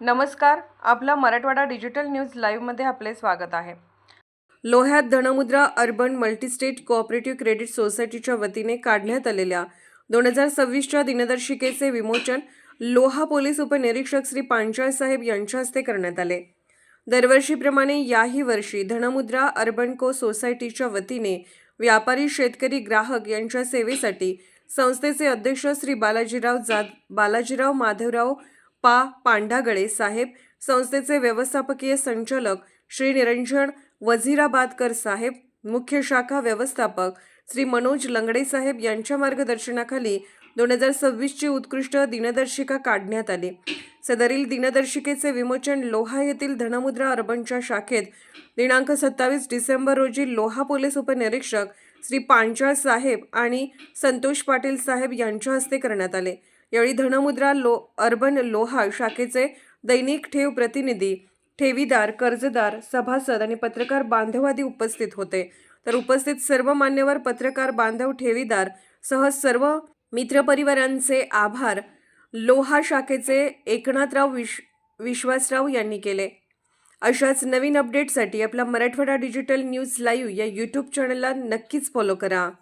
नमस्कार आपला Marathwada digital news लाईव्हमध्ये आपले स्वागत आहे. लोह्यात Dhanmudra urban multistate cooperative credit सोसायटीच्या वतीने काढण्यात आलेल्या दोन हजार सव्वीसच्या दिनदर्शिकेचे विमोचन लोहा पोलीस उपनिरीक्षक श्री पांचाळ साहेब यांच्या हस्ते करण्यात आले. दरवर्षीप्रमाणे याही वर्षी धनमुद्रा अर्बन को सोसायटीच्या वतीने व्यापारी शेतकरी ग्राहक यांच्या सेवेसाठी संस्थेचे अध्यक्ष श्री बालाजीराव जाद बालाजीराव माधवराव पा. पांढागळे साहेब संस्थेचे व्यवस्थापकीय संचालक श्री निरंजन वझिराबादकर साहेब मुख्य शाखा व्यवस्थापक श्री मनोज लंगडे साहेब यांच्या मार्गदर्शनाखाली दोन हजार सव्वीसची उत्कृष्ट दिनदर्शिका काढण्यात आली. सदरील दिनदर्शिकेचे विमोचन लोहा येथील धनमुद्रा अर्बनच्या शाखेत दिनांक सत्तावीस डिसेंबर रोजी लोहा पोलीस उपनिरीक्षक श्री पांचाळ साहेब आणि संतोष पाटील साहेब यांच्या हस्ते करण्यात आले. यावेळी धनमुद्रा लो अर्बन लोहा शाखेचे दैनिक ठेव प्रतिनिधी ठेवीदार कर्जदार सभासद आणि पत्रकार बांधवादी उपस्थित होते. तर उपस्थित सर्व मान्यवर पत्रकार बांधव ठेवीदार सह सर्व मित्रपरिवारांचे आभार लोहा शाखेचे एकनाथराव विश विश्वासराव यांनी केले. अशाच नवीन अपडेटसाठी आपला मराठवाडा डिजिटल न्यूज लाईव्ह या यूट्यूब चॅनलला नक्कीच फॉलो करा.